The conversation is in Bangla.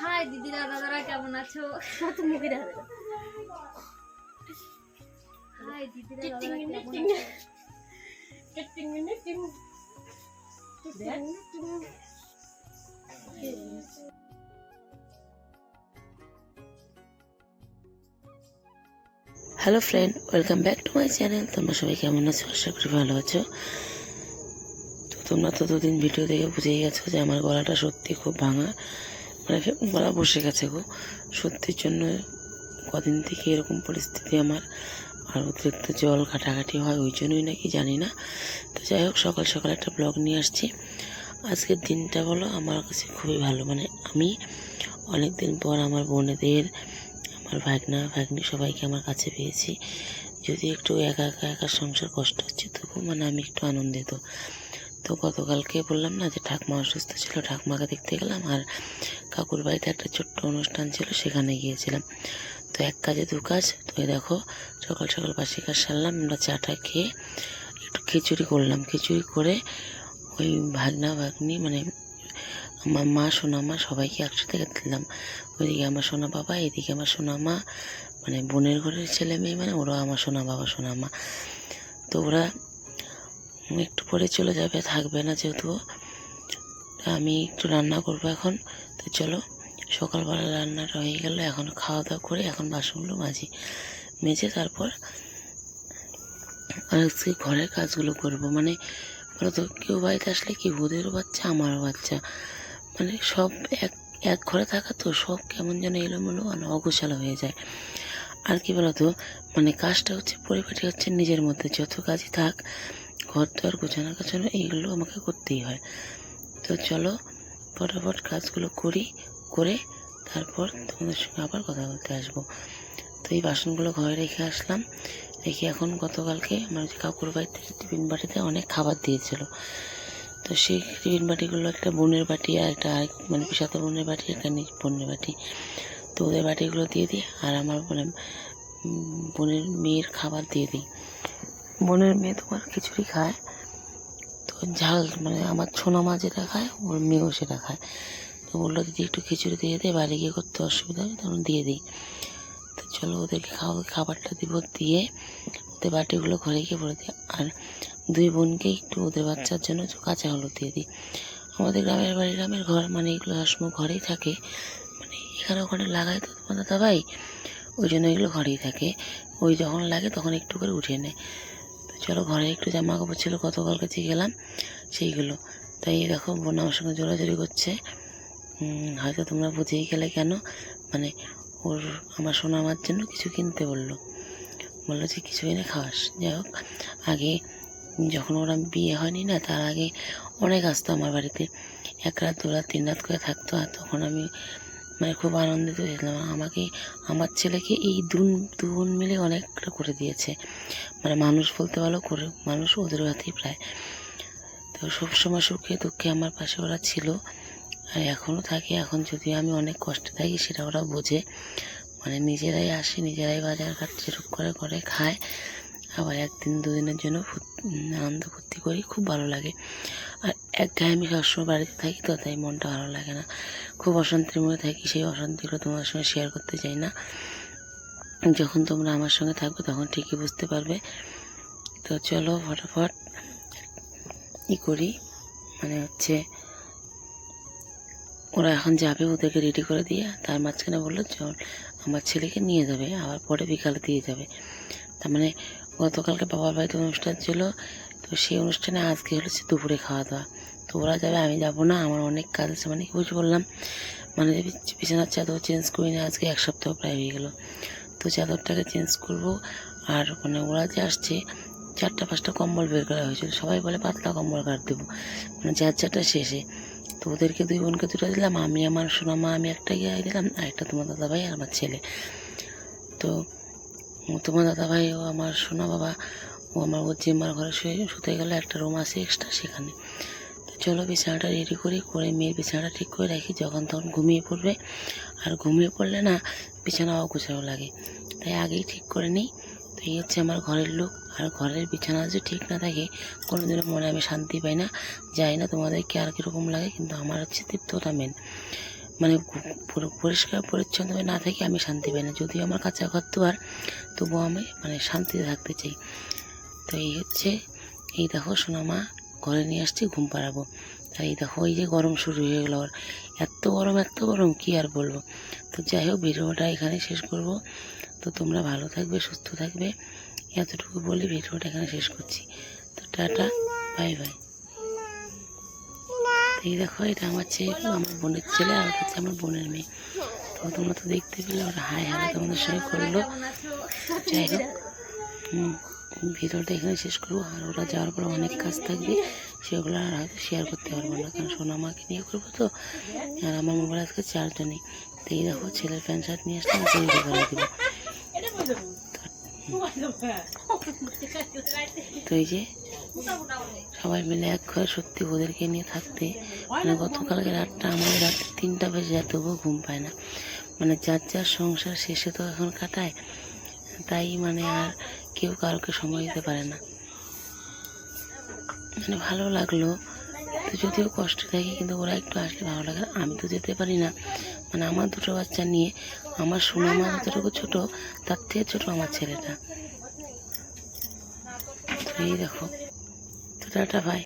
হাই দিদিরা দাদারা কেমন আছো? কত মুখে দেখা হাই দিদিরা দাদারা কেমন আছো? টিং টিং hello friend welcome back to my channel তোমরা সবাই কেমন আছো? আশা করি ভালো আছো। তো তোমরা তো দুদিন ভিডিও দেখে বুঝেই গেছো যে আমার গলাটা সত্যি খুব ভাঙা। মানে গলা বসে গেছে গো। সত্যির জন্য কদিন থেকে এরকম পরিস্থিতি আমার। আর অতিরিক্ত জল ঘাটাঘাটি হয়, ওই জন্যই নাকি জানি না। তো যাই হোক, সকাল সকাল একটা ব্লগ নিয়ে আসছি। আজকের দিনটা বলো আমার কাছে খুবই ভালো। মানে আমি অনেক দিন পর আমার বোনেদের, আমার ভাগনা, ভাগ্নি সবাইকে আমার কাছে পেয়েছি। যদি একটু একা একা একা সংসার কষ্ট হচ্ছে, তবু মানে আমি একটু আনন্দিত। তো গতকালকে বললাম না যে ঠাকমা অসুস্থ ছিল, ঠাকমাকে দেখতে গেলাম আর কাকুর বাড়িতে একটা ছোট্ট অনুষ্ঠান ছিল, সেখানে গিয়েছিলাম। তো এক কাজে দু কাজ, তো দেখো, সকাল সকাল বাসি কাজ সারলাম, আমরা চাটা খেয়ে একটু খিচুড়ি করলাম। খিচুড়ি করে ওই ভাগনা, ভাগ্নি মানে আমার মা, সোনা মা সবাইকে একসাথে দিলাম। ওইদিকে আমার সোনা বাবা, এদিকে আমার সোনা মা মানে বোনের ঘরের ছেলে মেয়ে মানে ওরা আমার সোনা বাবা, সোনা মা। তো ওরা একটু পরে চলে যাবে, থাকবে না যেহেতু। আমি একটু রান্না করব এখন। তো চলো, সকালবেলা রান্নাটা হয়ে গেল, এখন খাওয়া দাওয়া করে এখন বাসনগুলো মাজি। মেজে তারপর আজকে ঘরের কাজগুলো করব। মানে তো কেউ বাড়িতে আসলে কি, ওদেরও বাচ্চা, আমারও বাচ্চা। মানে সব এক এক ঘরে থাকা তো সব কেমন যেন এলোমেলো আর অগোছালো হয়ে যায়। আর কি বলতো মানে কাজটা হচ্ছে, পরিপাটি হচ্ছে নিজের মধ্যে। যত কাজই থাক ঘর দর গোছানো গোছানো এইগুলো আমাকে করতেই হয়। তো চলো, ফটাফট কাজগুলো করি, করে তারপর তোমাদের সঙ্গে আবার কথা বলতে আসব। তো এই বাসনগুলো ঘরে রেখে আসলাম। রেখে এখন গতকালকে আমার যে কাকুর বাড়িতে টিফিন বাটিতে অনেক খাবার দিয়েছিল। তো সেই টিফিন বাটিগুলো একটা বোনের বাটি আর একটা আরেক মানে পিসাতো বোনের বাটি, একটা নিজ বোনের বাটি। তো ওদের বাটিগুলো দিয়ে দিই আর আমার মানে বোনের মেয়ের খাবার দিয়ে দিই। বোনের মেয়ে তোমার খিচুড়ি খায়। তো ঝাল মানে আমার ছোনা মা যেটা খায়, ওর মেয়েও সেটা খায়। তো বলল, দিদি, একটু খিচুড়ি দিয়ে দে বাড়ি গিয়ে করতে অসুবিধা হবে তখন দিয়ে দিই। তো চলো ওদেরকে খাওয়া, খাবারটা দিব দিয়ে ওদের বাটিগুলো ঘরে গিয়ে ভরে দিই আর দুই বোনকে একটু ওদের বাচ্চার জন্য একটু কাঁচা হলুদ দিয়ে দিই। আমাদের গ্রামের বাড়ি, গ্রামের ঘর মানে এগুলো সবসময় ঘরেই থাকে। মানে এখানে ওখানে লাগাই তো তোমার দাদা ভাই ওই জন্য এগুলো ঘরেই থাকে। ওই যখন লাগে তখন একটু করে উঠিয়ে নেয়। চলো ঘরে একটু জামা কাপড় ছিল গতকাল কাছে গেলাম সেইগুলো। তাই দেখো বোন আমার সঙ্গে জোরাজোরি করছে। হয়তো তোমরা বুঝেই গেলে কেন? মানে ওর, আমার সোনা আমার জন্য কিছু কিনতে বলল। বলল যে কিছু এনে খাওয়াস। যাই হোক, আগে যখন ওরা বিয়ে হয়নি না, তার আগে অনেক আসতো আমার বাড়িতে। এক রাত, দু রাত, তিন রাত করে থাকতো, আর তখন আমি মানে খুব আনন্দিত হয়েছিলাম। আমাকে, আমার ছেলেকে এই দুন, দু বোন মিলে অনেকটা করে দিয়েছে। মানে মানুষ বলতে ভালো করে, মানুষ ওদের হাতেই প্রায়। তো সবসময় সুখে দুঃখে আমার পাশে ওরা ছিল। আর এখনও থাকে, এখন যদি আমি অনেক কষ্টে থাকি সেটা ওরা বোঝে। মানে নিজেরাই আসে, নিজেরাই বাজার ঘাট যেরকম করে করে খায়। আবার একদিন দুদিনের জন্য আনন্দ ফুর্তি করি, খুব ভালো লাগে। আর এক গায়ে আমি সবসময় বাড়িতে থাকি তো, তাই মনটা ভালো লাগে না। খুব অশান্তির মধ্যে থাকি, সেই অশান্তিগুলো তোমার সঙ্গে শেয়ার করতে চাই না। যখন তোমরা আমার সঙ্গে থাকবে তখন ঠিকই বুঝতে পারবে। তো চলো ফটাফট ই করি। মানে হচ্ছে, ওরা এখন যাবে ওদেরকে রেডি করে দিয়ে, তার মাঝখানে বলল, চল, আমার ছেলেকে নিয়ে যাবে, আবার পরে বিকালে দিয়ে যাবে। তার মানে গতকালকে বাবার বাড়িতে অনুষ্ঠান ছিল তো সেই অনুষ্ঠানে আজকে হলো হচ্ছে দুপুরে খাওয়া দাওয়া। তো ওরা যাবে, আমি যাব না, আমার অনেক কাজ আছে মানে বুঝে বললাম মানে বিছানার চাদর চেঞ্জ করি না আজকে এক সপ্তাহ প্রায় হয়ে গেলো। তো চাদরটাকে চেঞ্জ করব, আর মানে ওরা যে আসছে, চারটা পাঁচটা কম্বল বের করা হয়েছিল, সবাই বলে পাতলা কম্বল কাট দেবো মানে যার যারটা শেষে। তো ওদেরকে দুই বোনকে দুটো দিলাম, আমি, আমার সোনা মা আমি একটা গিয়ে দিলাম, আর একটা তোমার দাদা ভাই আর আমার ছেলে। তো তোমার দাদা ভাই ও আমার সোনা বাবা ও আমার ওর জিম্মার ঘরে শুয়ে শুতে গেলে, একটা রুম আছে এক্সট্রা সেখানে। তো চলো বিছানাটা রেডি করি, করে মেয়ের বিছানাটা ঠিক করে রাখি, যখন তখন ঘুমিয়ে পড়বে। আর ঘুমিয়ে পড়লে না বিছানা অগুছাও লাগে। তাই আগেই ঠিক করে নিই। তো এই হচ্ছে আমার ঘরের লোক আর ঘরের বিছানা যদি ঠিক না থাকে, কোনোদিনও মনে আমি শান্তি পাই না। যাই না তোমাদেরকে আর কীরকম লাগে, কিন্তু আমার হচ্ছে তৃপ্ততা মেন মানে পরিষ্কার, পরিচ্ছন্নভাবে না থেকে আমি শান্তি পাই না। যদিও আমার কাছে ঘর দুয়ার, তবুও আমি মানে শান্তিতে থাকতে চাই। তো এই হচ্ছে এই দেখো সোনামা ঘরে নিয়ে আসছি ঘুম পাড়াবো। আর এই দেখো এই যে গরম শুরু হয়ে গেলো ওর এত গরম এত গরম কি আর বলব? তো যাই হোক ভিডিওটা এখানে শেষ করব। তো তোমরা ভালো থাকবে সুস্থ থাকবে। এতটুকু বলে ভিডিওটা এখানে শেষ করছি। তো টাটা বাই বাই। এই দেখো এটা আমার ছেলে আমার বোনের ছেলে আর হচ্ছে আমার বোনের মেয়ে। তো তোমরা তো দেখতে পেলে ওরা হাই হাই তোমাদের সঙ্গে করল। যাই হোক হুম, ভিডিওটা এখানে শেষ করব। আর ওরা যাওয়ার পর অনেক কাজ থাকবে, সেগুলো আর হয়তো শেয়ার করতে পারব না। কারণ সোনা মাকে নিয়ে করব তো, আর আমার মোবাইল আজকে চার্জও তো এই দেখো, ছেলের প্যান্ট শার্ট নিয়ে আসলাম তৈরি করে দেবো। তো এই যে, সবাই মিলে এক ঘরে সত্যি ওদেরকে নিয়ে থাকতে। মানে গতকালকে রাতটা আমাদের রাত্রে তিনটা বেজে যায়, তবুও ঘুম পায় না। মানে যার যার সংসার শেষে তো এখন কাটায় তাই মানে আর কেউ কারোকে সময় দিতে পারে না। মানে ভালো লাগল। তো যদিও কষ্ট থাকে, কিন্তু ওরা একটু আসলে ভালো লাগে। আমি তো যেতে পারি না। মানে আমার দুটো বাচ্চা নিয়ে, আমার সোনামা যতটুকু ছোট, তার থেকে ছোট আমার ছেলেটা। তো এই দেখো। তো টাটা ভাই